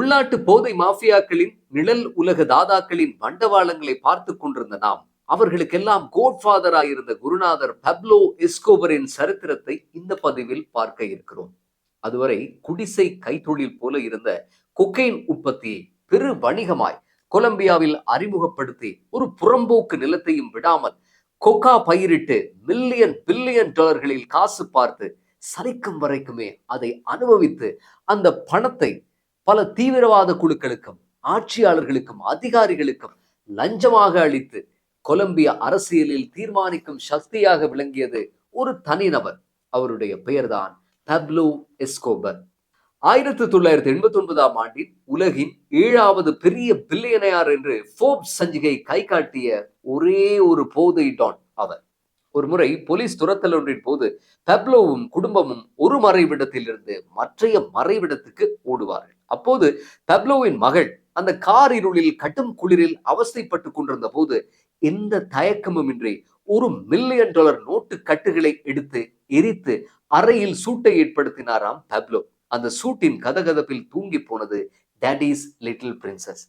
உள்நாட்டு போதை மாஃபியாக்களின் நிழல் உலக தாதாக்களின் வண்டவாளங்களை பார்த்து கொண்டிருந்த நாம் அவர்களுக்கெல்லாம் கோட்ஃபாதராக இருந்த குருநாதர் பப்லோ எஸ்கோபரின் சரித்திரத்தை இந்த பதிவில் பார்க்க இருக்கிறோம். அதுவரை குடிசை கைத்தொழில் போல இருந்த கொக்கைன் உற்பத்தியை பெரு வணிகமாய் கொலம்பியாவில் அறிமுகப்படுத்தி ஒரு புறம்போக்கு நிலத்தையும் விடாமல் கொக்கா பயிரிட்டு மில்லியன் பில்லியன் டாலர்களில் காசு பார்த்து சலிக்கும் வரைக்குமே அதை அனுபவித்து அந்த பணத்தை பல தீவிரவாத குழுக்களுக்கும் ஆட்சியாளர்களுக்கும் அதிகாரிகளுக்கும் லஞ்சமாக அளித்து கொலம்பிய அரசியலில் தீர்மானிக்கும் சக்தியாக விளங்கியது ஒரு தனிநபர். அவருடைய பெயர்தான் பப்லோ எஸ்கோபர். ஆயிரத்தி தொள்ளாயிரத்தி எண்பத்தி ஒன்பதாம் ஆண்டில் உலகின் ஏழாவது பெரிய பில்லியனையார் என்று ஃபோர்ப்ஸ் சஞ்சிகை கை காட்டிய ஒரே ஒரு போதை டான் அவர். ஒரு முறை போலீஸ் துரத்தல் ஒன்றின் போது பப்லோவும் குடும்பமும் ஒரு மறைவிடத்தில் இருந்து மற்றைய மறைவிடத்துக்கு ஓடுவார்கள். அப்போது தப்லோவின் மகள் அந்த கார் இருளில் கட்டும் குளிரில் அவஸ்தைப்பட்டு கொண்டிருந்த போது எந்த தயக்கமும் இன்றி ஒரு மில்லியன் டாலர் நோட்டு கட்டுகளை எடுத்து எரித்து அறையில் சூட்டை ஏற்படுத்தினாராம் பப்லோ அந்த சூட்டின் கதகதப்பில் தூங்கி போனது டேடிஸ் லிட்டில் பிரின்சஸ்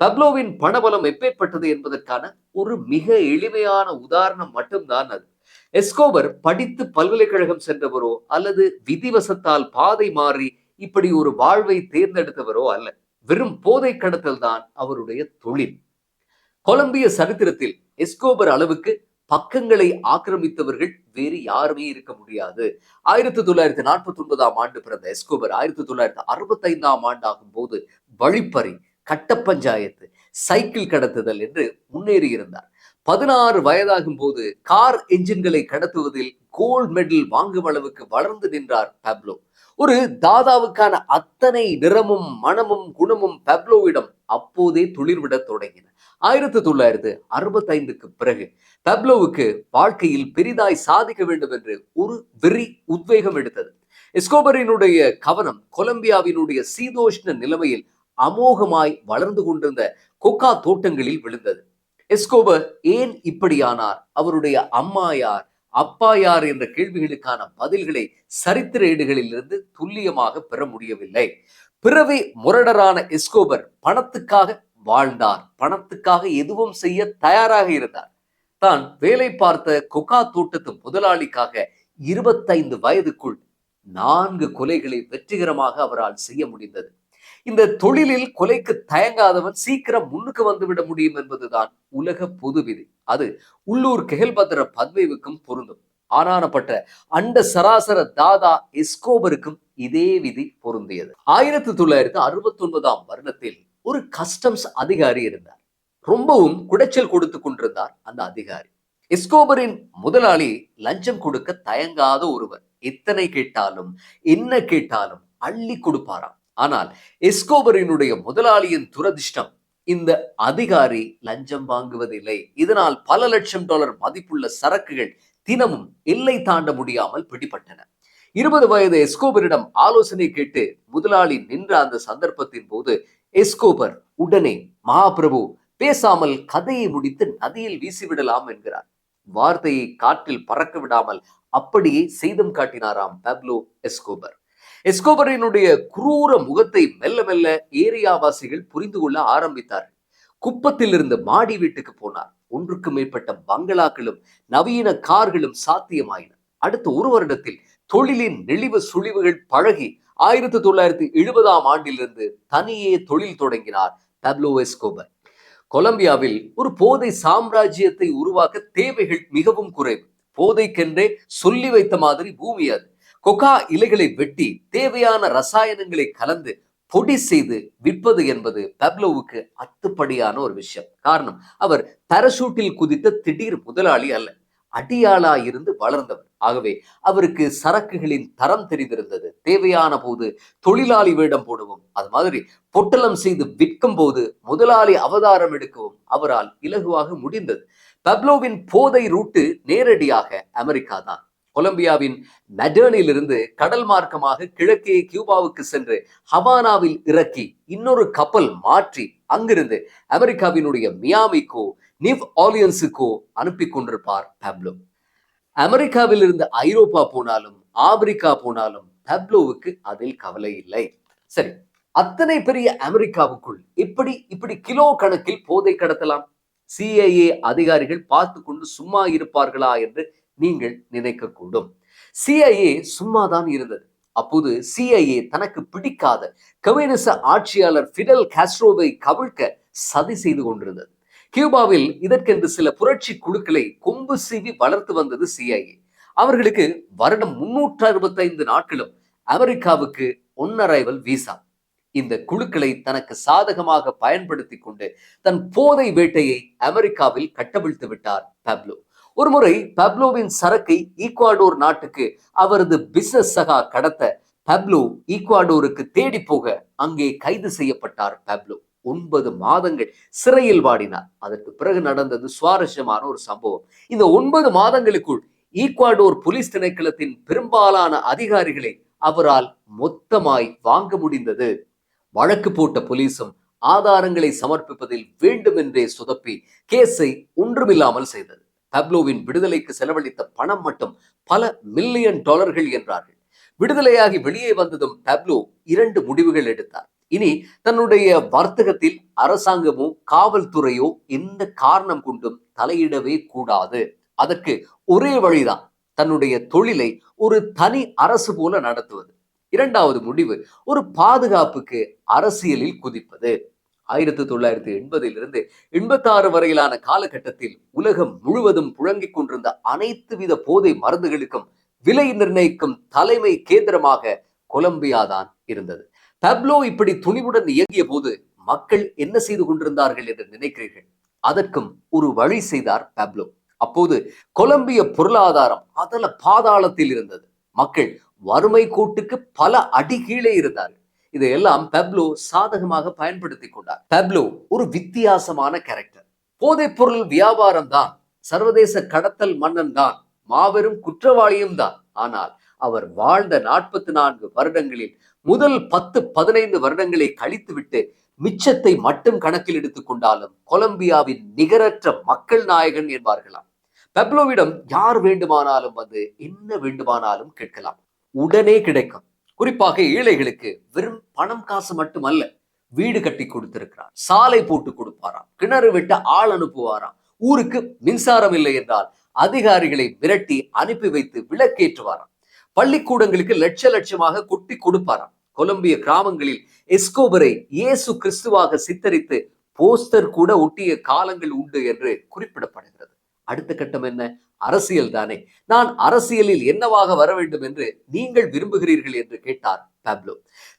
பப்லோவின் பணபலம் எப்பேற்பட்டது என்பதற்கான ஒரு மிக எளிமையான உதாரணம் மட்டும்தான் அது. எஸ்கோபர் படித்து பல்கலைக்கழகம் சென்றவரோ அல்லது விதிவசத்தால் பாதை மாறி இப்படி ஒரு வாழ்வை தேர்ந்தெடுத்தவரோ அல்ல. வெறும் போதை கடத்தல் தான் அவருடைய தொழில். கொலம்பிய சரித்திரத்தில் எஸ்கோபர் அளவுக்கு பக்கங்களை ஆக்கிரமித்தவர்கள் வேறு யாருமே இருக்க முடியாது. ஆயிரத்தி தொள்ளாயிரத்தி நாற்பத்தி ஒன்பதாம் ஆண்டு பிறந்த எஸ்கோபர் ஆயிரத்தி தொள்ளாயிரத்தி அறுபத்தி ஐந்தாம் ஆண்டு ஆகும் போது வழிப்பறி கட்ட பஞ்சாயத்து சைக்கிள் கடத்துதல் என்று முன்னேறி இருந்தார் பதினாறு வயதாகும் போது கார் என்ஜின்களை கடத்துவதில் கோல்ட் மெடல் வாங்கும் அளவுக்கு வளர்ந்து நின்றார் பப்லோ ஒரு தாதாவுக்கான அத்தனை நிறமும் மனமும் குணமும் பப்லோவிடம் அப்போதே துளிர்விடத் தொடங்கின. ஆயிரத்தி தொள்ளாயிரத்து அறுபத்தி ஐந்துக்கு பிறகு பப்லோவுக்கு வாழ்க்கையில் பெரிதாய் சாதிக்க வேண்டும் என்று ஒரு வெறி உத்வேகம் எடுத்தது. எஸ்கோபரினுடைய கவனம் கொலம்பியாவினுடைய சீதோஷ்ண நிலைமையில் அமோகமாய் வளர்ந்து கொண்டிருந்த கொக்கா தோட்டங்களில் விழுந்தது. எஸ்கோபர் ஏன் இப்படியானார்? அவருடைய அம்மா யார் அப்பா யார் என்ற கேள்விகளுக்கான பதில்களை சரித்திர ஏடுகளிலிருந்து துல்லியமாக பெற முடியவில்லை. பிறவி முரடரான எஸ்கோபர் பணத்துக்காக வாழ்ந்தார். பணத்துக்காக எதுவும் செய்ய தயாராக இருந்தார். தான் வேலை பார்த்த கொக்கா தோட்டத்து முதலாளிக்காக இருபத்தைந்து வயதுக்குள் நான்கு கொலைகளை வெற்றிகரமாக அவரால் செய்ய முடிந்தது. இந்த தொழிலில் கொலைக்கு தயங்காதவன் சீக்கிரம் முன்னுக்கு வந்துவிட முடியும் என்பதுதான் உலக பொது விதி அது உள்ளூர் கெகல்பத்திர பத்மேவுக்கும் பொருந்தும். ஆனானப்பட்ட அண்ட சராசர தாதா எஸ்கோபருக்கும் இதே விதி பொருந்தியது. ஆயிரத்தி தொள்ளாயிரத்தி அறுபத்தி ஒன்பதாம் வருடத்தில் ஒரு கஸ்டம்ஸ் அதிகாரி இருந்தார். ரொம்பவும் குடைச்சல் கொடுத்து கொண்டிருந்தார் அந்த அதிகாரி. எஸ்கோபரின் முதலாளி லஞ்சம் கொடுக்க தயங்காத ஒருவர். எத்தனை கேட்டாலும் என்ன கேட்டாலும் அள்ளி கொடுப்பாராம். ஆனால் எஸ்கோபரினுடைய முதலாளியின் துரதிர்ஷ்டம் இந்த அதிகாரி லஞ்சம் வாங்குவதில்லை. இதனால் பல லட்சம் டாலர் மதிப்புள்ள சரக்குகள் தினமும் எல்லை தாண்ட முடியாமல் பிடிபட்டன. இருபது வயது எஸ்கோபரிடம் ஆலோசனை கேட்டு முதலாளி நின்ற அந்த சந்தர்ப்பத்தின் போது எஸ்கோபர் உடனே மகாபிரபு பேசாமல் கதையை முடித்து நதியில் வீசிவிடலாம் என்கிறார். வார்த்தையை காற்றில் பறக்க விடாமல் அப்படியே செய்தம் காட்டினாராம் பப்லோ எஸ்கோபர். எஸ்கோபரினுடைய குரூர முகத்தை மெல்ல மெல்ல ஏரியாவாசிகள் புரிந்து கொள்ள ஆரம்பித்தார்கள். குப்பத்தில் இருந்து மாடி வீட்டுக்கு போனார். ஒன்றுக்கு மேற்பட்ட பங்களாக்களும் நவீன கார்களும் சாத்தியமாயின. அடுத்த ஒரு வருடத்தில் தொழிலின் நெளிவு சுழிவுகள் பழகி ஆயிரத்தி தொள்ளாயிரத்தி எழுபதாம் ஆண்டிலிருந்து தனியே தொழில் தொடங்கினார் பப்லோ எஸ்கோபர் கொலம்பியாவில் ஒரு போதை சாம்ராஜ்யத்தை உருவாக்க தேவைகள் மிகவும் குறைவு. போதைக்கென்றே சொல்லி வைத்த மாதிரி பூமி அது. கொக்கா இலைகளை வெட்டி தேவையான ரசாயனங்களை கலந்து பொடி செய்து விற்பது என்பது பப்லோவுக்கு அத்துப்படியான ஒரு விஷயம். காரணம் அவர் பரசூட்டில் குதித்த திடீர் முதலாளி அல்ல. அடியாளா இருந்து வளர்ந்தவர். ஆகவே அவருக்கு சரக்குகளின் தரம் தெரிந்திருந்தது. தேவையான போது தொழிலாளி வேடம் போடுவோம். அது மாதிரி பொட்டலம் செய்து விற்கும் போது முதலாளி அவதாரம் எடுக்கவும் அவரால் இலகுவாக முடிந்தது. பப்லோவின் போதை ரூட்டு நேரடியாக அமெரிக்கா தான் கொலம்பியாவின் மெடர்னிலிருந்து கடல் மார்க்கமாக கிழக்கே கியூபாவுக்கு சென்று ஹவானாவில் இறக்கி இன்னொரு கப்பல் மாற்றி அங்கிருந்து அமெரிக்காவினுடைய மியாமிக்கோ நிவ் ஆலியன்ஸுக்கோ அனுப்பி கொண்டிருப்பார் பப்லோ. அமெரிக்காவில் இருந்து ஐரோப்பா போனாலும் ஆப்பிரிக்கா போனாலும் பப்லோவுக்கு அதில் கவலை இல்லை. சரி அத்தனை பெரிய அமெரிக்காவுக்குள் இப்படி இப்படி கிலோ கணக்கில் போதை கடத்தலாம்? சிஐஏ அதிகாரிகள் பார்த்து கொண்டு சும்மா இருப்பார்களா என்று நீங்கள் நினைக்கக்கூடும். சிஐஏ சும்மாதான் இருந்தது. அப்போது சிஐஏ தனக்கு பிடிக்காத கம்யூனிச ஆட்சியாளர் ஃபிடல் காஸ்ட்ரோவை கவிழ்க்க சதி செய்து கொண்டிருந்தது. கியூபாவில் இதற்கென்று சில புரட்சி குழுக்களை கொம்பு சீவி வளர்த்து வந்தது சிஐஏ அவர்களுக்கு வருடம் முன்னூற்று அறுபத்தைந்து நாட்களும் அமெரிக்காவுக்கு ஒன்னரைவல் விசா. இந்த குழுக்களை தனக்கு சாதகமாக பயன்படுத்தி கொண்டு தன் போதை வேட்டையை அமெரிக்காவில் கட்டவிழ்த்து விட்டார் பப்லோ ஒருமுறை பப்லோவின் சரக்கை ஈக்வாடோர் நாட்டுக்கு அவரது பிசினஸ் சகா கடத்த பப்லோ ஈக்வாடோருக்கு தேடி போக அங்கே கைது செய்யப்பட்டார் பப்லோ. ஒன்பது மாதங்கள் சிறையில் வாடினார். அதற்கு பிறகு நடந்தது சுவாரஸ்யமான ஒரு சம்பவம். இந்த ஒன்பது மாதங்களுக்குள் ஈக்வாடோர் போலீஸ் திணைக்களத்தின் பெரும்பாலான அதிகாரிகளை அவரால் மொத்தமாய் வாங்க முடிந்தது. வழக்கு போட்ட போலீசும் ஆதாரங்களை சமர்ப்பிப்பதில் வேண்டுமென்றே சுதப்பி கேஸை ஒன்றுமில்லாமல் செய்தது. பப்லோவின் விடுதலைக்கு செலவழித்த பணம் மட்டும் பல மில்லியன் டாலர்கள் என்றார்கள். விடுதலையாகி வெளியே வந்ததும் பப்லோ இரண்டு முடிவுகள் எடுத்தார். இனி தன்னுடைய வர்த்தகத்தில் அரசாங்கமோ காவல்துறையோ எந்த காரணம் கொண்டும் தலையிடவே கூடாது. அதற்கு ஒரே வழிதான் தன்னுடைய தொழிலை ஒரு தனி அரசு போல நடத்துவது. இரண்டாவது முடிவு ஒரு பாதுகாப்புக்கு அரசியலில் குதிப்பது. ஆயிரத்தி தொள்ளாயிரத்தி எண்பதிலிருந்து எண்பத்தாறு வரையிலான காலகட்டத்தில் உலகம் முழுவதும் புழங்கிக் கொண்டிருந்த அனைத்து வித போதை மருந்துகளுக்கும் விலை நிர்ணயிக்கும் தலைமை கேந்திரமாக கொலம்பியா தான் இருந்தது. பப்லோ இப்படி துணிவுடன் இயங்கிய போது மக்கள் என்ன செய்து கொண்டிருந்தார்கள் என்று நினைக்கிறீர்கள்? அதற்கும் ஒரு வழி செய்தார் பப்லோ அப்போது கொலம்பிய பொருளாதாரம் அதல பாதாளத்தில் இருந்தது. மக்கள் வறுமை கோட்டுக்கு பல அடி கீழே இருந்தார்கள். இதையெல்லாம் பெப்லோ சாதகமாக பயன்படுத்தி கொண்டார். பெப்லோ ஒரு வித்தியாசமான கேரக்டர் போதைப் பொருள் வியாபாரம் தான். சர்வதேச கடத்தல் மன்னன் தான். மாபெரும் குற்றவாளியும் தான். ஆனால் அவர் வாழ்ந்த நாற்பத்தி நான்கு வருடங்களில் முதல் பத்து பதினைந்து வருடங்களை கழித்துவிட்டு மிச்சத்தை மட்டும் கணக்கில் எடுத்துக் கொண்டாலும் கொலம்பியாவின் நிகரற்ற மக்கள் நாயகன் என்பார்களாம். பெப்லோவிடம் யார் வேண்டுமானாலும் வந்து என்ன வேண்டுமானாலும் கேட்கலாம். உடனே கிடைக்கும். குறிப்பாக ஏழைகளுக்கு வெறும் பணம் காசு மட்டுமல்ல வீடு கட்டி கொடுத்திருக்கிறார். சாலை போட்டு கொடுப்பாராம். கிணறு விட்டு ஆள் அனுப்புவாராம். ஊருக்கு மின்சாரம் இல்லை என்றால் அதிகாரிகளை மிரட்டி அனுப்பி வைத்து விளக்கேற்றுவாராம். பள்ளிக்கூடங்களுக்கு லட்ச லட்சமாக கொட்டி கொடுப்பாராம். கொலம்பிய கிராமங்களில் எஸ்கோபரை இயேசு கிறிஸ்துவாக சித்தரித்து போஸ்டர் கூட ஒட்டிய காலங்கள் உண்டு என்று குறிப்பிடப்படுகிறது. அடுத்த கட்டம் என்ன? அரசியல் தானே. நான் அரசியலில் என்னவாக வர வேண்டும் என்று நீங்கள் விரும்புகிறீர்கள் என்று கேட்டார் பாப்லோ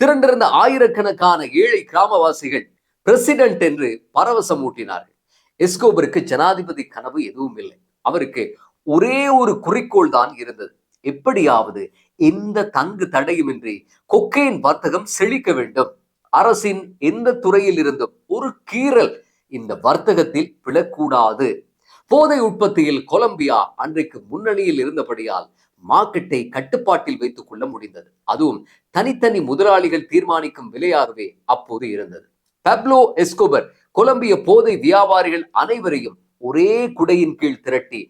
திரண்டிருந்த ஆயிரக்கணக்கான ஏழை கிராமவாசிகள் பிரசிடென்ட் என்று பரவசம் ஊட்டினார்கள். எஸ்கோபருக்கு ஜனாதிபதி கனவு எதுவும் இல்லை. அவருக்கு ஒரே ஒரு குறிக்கோள் தான் இருந்தது. எப்படியாவது எந்த தங்கு தடையுமின்றி கொக்கையின் வர்த்தகம் செழிக்க வேண்டும். அரசின் எந்த துறையில் இருந்தும் ஒரு கீறல் இந்த வர்த்தகத்தில் பிழக்கூடாது போதை உற்பத்தியில் கொலம்பியா அன்றைக்கு முன்னணியில் இருந்தபடியால் மார்க்கெட்டை கட்டுப்பாட்டில் வைத்துக் கொள்ள முடிந்தது. அதுவும் தனித்தனி முதலாளிகள் தீர்மானிக்கும் விலையாகவே அப்போது இருந்தது. பெப்லோ எஸ்கோபர் கொலம்பிய போதை வியாபாரிகள் அனைவரையும் ஒரே குடையின் கீழ் திரட்டி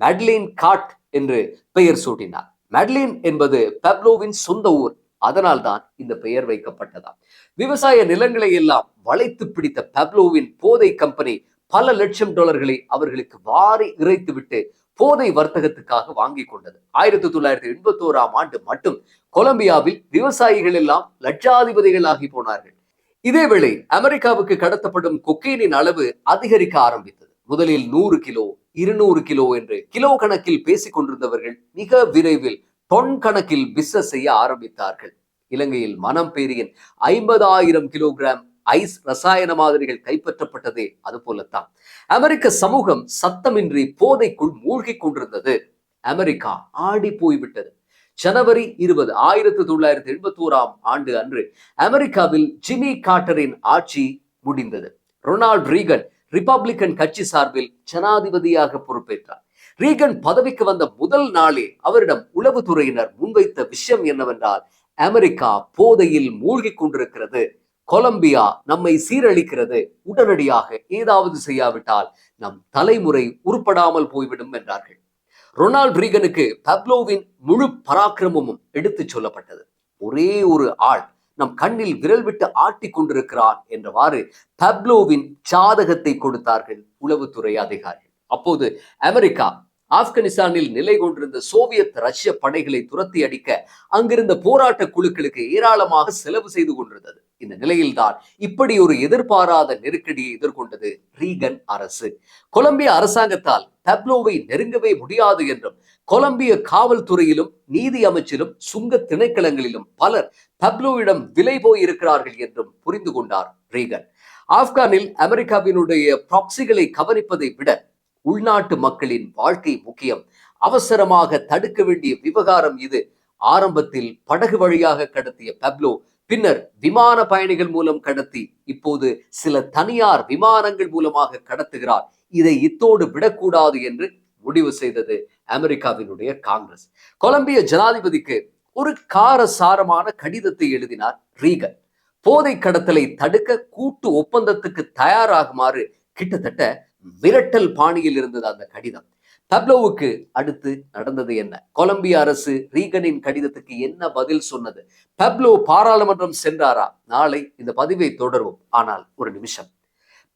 மெட்லின் காட் என்று பெயர் சூட்டினார். மெட்லின் என்பது பப்லோவின் சொந்த ஊர். அதனால் தான் இந்த பெயர் வைக்கப்பட்டதாம். விவசாய நிலங்களை எல்லாம் வளைத்து பிடித்த பப்லோவின் போதை கம்பெனி பல லட்சம் டாலர்களை அவர்களுக்கு வாரி இறைத்துவிட்டு போதை வர்த்தகத்துக்காக வாங்கி கொண்டது. ஆயிரத்தி தொள்ளாயிரத்தி எண்பத்தி ஓராம் ஆண்டு மட்டும் கொலம்பியாவில் விவசாயிகள் எல்லாம் லட்சாதிபதிகளாகி போனார்கள். இதேவேளை அமெரிக்காவுக்கு கடத்தப்படும் கொக்கெயினின் அளவு அதிகரிக்க ஆரம்பித்தது. முதலில் நூறு கிலோ இருநூறு கிலோ என்று கிலோ கணக்கில் பேசிக் கொண்டிருந்தவர்கள் மிக விரைவில் டொன் கணக்கில் பிசினஸ் செய்ய ஆரம்பித்தார்கள். இலங்கையில் மனம் பேரியின் ஐம்பதாயிரம் கிலோகிராம் ஐஸ் ரசாயன மாதிரிகள் கைப்பற்றப்பட்டதே அது போலத்தான் அமெரிக்க சமூகம் சத்தமின்றி போதைக்குள் மூழ்கி கொண்டிருந்தது. அமெரிக்கா ஆடி போய்விட்டது. ஜனவரி இருபது ஆயிரத்தி தொள்ளாயிரத்தி எண்பத்தி ஓராம் ஆண்டு அன்று அமெரிக்காவில் ஜிமி காட்டரின் ஆட்சி முடிந்தது. ரொனால்ட் ரீகன் ரிபப்ளிக்கன் கட்சி சார்பில் ஜனாதிபதியாக பொறுப்பேற்றார். ரீகன் பதவிக்கு வந்த முதல் நாளே அவரிடம் உளவுத்துறையினர் முன்வைத்த விஷயம் என்னவென்றால் அமெரிக்கா போதையில் மூழ்கி கொண்டிருக்கிறது. கொலம்பியா நம்மை சீரழிக்கிறது. உடனடியாக ஏதாவது செய்யாவிட்டால் நம் தலைமுறை உருப்படாமல் போய்விடும் என்றார்கள். ரொனால்ட் ரீகனுக்கு பப்லோவின் முழு பராக்கிரமமும் எடுத்துச் சொல்லப்பட்டது. ஒரே ஒரு ஆள் நம் கண்ணில் விரல் விட்டு ஆட்டிக் கொண்டிருக்கிறான் என்றவாறு பப்லோவின் சாதகத்தை கொடுத்தார்கள் உளவுத்துறை அதிகாரிகள். அப்போது அமெரிக்கா ஆப்கானிஸ்தானில் நிலை கொண்டிருந்த சோவியத் ரஷ்ய படைகளை துரத்தி அடிக்க அங்கிருந்த போராட்ட குழுக்களுக்கு ஏராளமாக செலவு செய்து கொண்டிருந்தது. இந்த நிலையில்தான் இப்படி ஒரு எதிர்பாராத நெருக்கடியை எதிர்கொண்டது ரீகன் அரசு. கொலம்பிய அரசாங்கத்தால் பப்லோவை நெருங்கவே முடியாது என்றும் கொலம்பிய காவல்துறையிலும் நீதி அமைச்சிலும் சுங்க திணைக்களங்களிலும் பலர் பப்லோவிடம் விலை போயிருக்கிறார்கள் என்றும் புரிந்து கொண்டார் ரீகன். ஆப்கானில் அமெரிக்காவினுடைய ப்ராக்சிகளை கவனிப்பதை விட உள்நாட்டு மக்களின் வாழ்க்கை முக்கியம். அவசரமாக தடுக்க வேண்டிய விவகாரம் இது. ஆரம்பத்தில் படகு வழியாக கடத்திய பப்லோ பின்னர் விமான பயணிகள் மூலம் கடத்தி இப்போது சில தனியார் விமானங்கள் மூலமாக கடத்துகிறார். இதை இத்தோடு விடக்கூடாது என்று முடிவு செய்தது அமெரிக்காவினுடைய காங்கிரஸ். கொலம்பிய ஜனாதிபதிக்கு ஒரு காரசாரமான கடிதத்தை எழுதினார் ரீகன். போதை கடத்தலை தடுக்க கூட்டு ஒப்பந்தத்துக்கு தயாராகுமாறு கிட்டத்தட்ட மிரட்டல் பாணியில் இருந்தது அந்த கடிதம். பப்லோவுக்கு அடுத்து நடந்தது என்ன? கொலம்பிய அரசு ரீகனின் கடிதத்துக்கு என்ன பதில் சொன்னது? பப்லோ பாராளுமன்றம் சென்றாரா? நாளை இந்த பதிவை தொடர்வோம். ஆனால் ஒரு நிமிஷம்.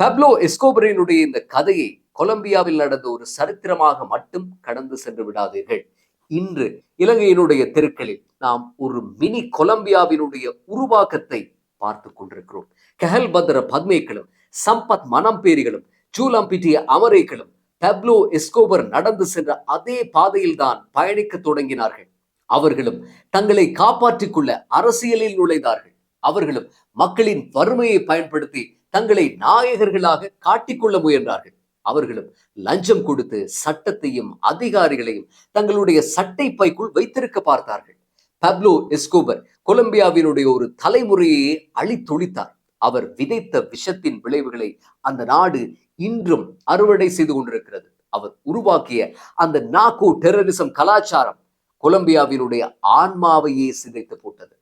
பப்லோ எஸ்கோபரினுடைய இந்த கதையை கொலம்பியாவில் நடந்த ஒரு சரித்திரமாக மட்டும் கடந்து சென்று விடாதீர்கள். இன்று இலங்கையினுடைய தெருக்களில் நாம் ஒரு மினி கொலம்பியாவினுடைய உருவாக்கத்தை பார்த்து கொண்டிருக்கிறோம். கஹல் பத்ர பத்மேக்களும் சம்பத் மனம்பேரிகளும் சூலாம்பிட்டிய அமரேக்களும் பப்லோ எஸ்கோபர் நடந்து சென்ற அதே பாதையில் தான் பயணிக்க தொடங்கினார்கள். அவர்களும் தங்களை காப்பாற்றிக் கொள்ள அரசியலில் நுழைந்தார்கள். அவர்களும் மக்களின் வறுமையை பயன்படுத்தி தங்களை நாயகர்களாக காட்டிக்கொள்ள முயன்றார்கள். அவர்களும் லஞ்சம் கொடுத்து சட்டத்தையும் அதிகாரிகளையும் தங்களுடைய சட்டை பைக்குள் வைத்திருக்க பார்த்தார்கள். பப்லோ எஸ்கோபர் கொலம்பியாவினுடைய ஒரு தலைமுறையே அழித்தொழித்தார். அவர் விதைத்த விஷத்தின் விளைவுகளை அந்த நாடு இன்றும் அறுவடை செய்து கொண்டிருக்கிறது. அவர் உருவாக்கிய அந்த நாக்கோ டெரரிசம் கலாச்சாரம் கொலம்பியாவினுடைய ஆன்மாவையே சிதைத்து போட்டது.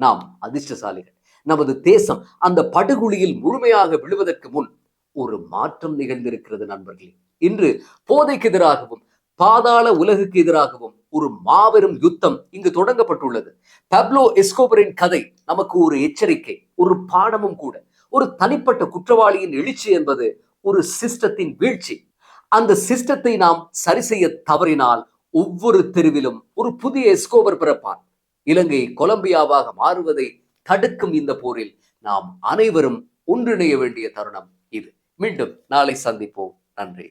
நாம் அதிர்ஷ்டசாலிகள். நமது தேசம் அந்த படுகுழியில் முழுமையாக விழுவதற்கு முன் ஒரு மாற்றம் நிகழ்ந்திருக்கிறது நண்பர்களே. இன்று போதைக்கு எதிராகவும் பாதாள உலகுக்கு எதிராகவும் ஒரு மாபெரும் யுத்தம் இங்கு தொடங்கப்பட்டுள்ளது. பப்லோ எஸ்கோபரின் கதை நமக்கு ஒரு எச்சரிக்கை ஒரு பாடமும் கூட. ஒரு தனிப்பட்ட குற்றவாளியின் எழுச்சி என்பது ஒரு சிஸ்டத்தின் வீழ்ச்சி. அந்த சிஸ்டத்தை நாம் சரி செய்ய தவறினால் ஒவ்வொரு தெருவிலும் ஒரு புதிய எஸ்கோபர் பிறப்பான் இலங்கை கொலம்பியாவாக மாறுவதை தடுக்கும் இந்த போரில் நாம் அனைவரும் ஒன்றிணைய வேண்டிய தருணம் இது. மீண்டும் நாளை சந்திப்போம். நன்றி.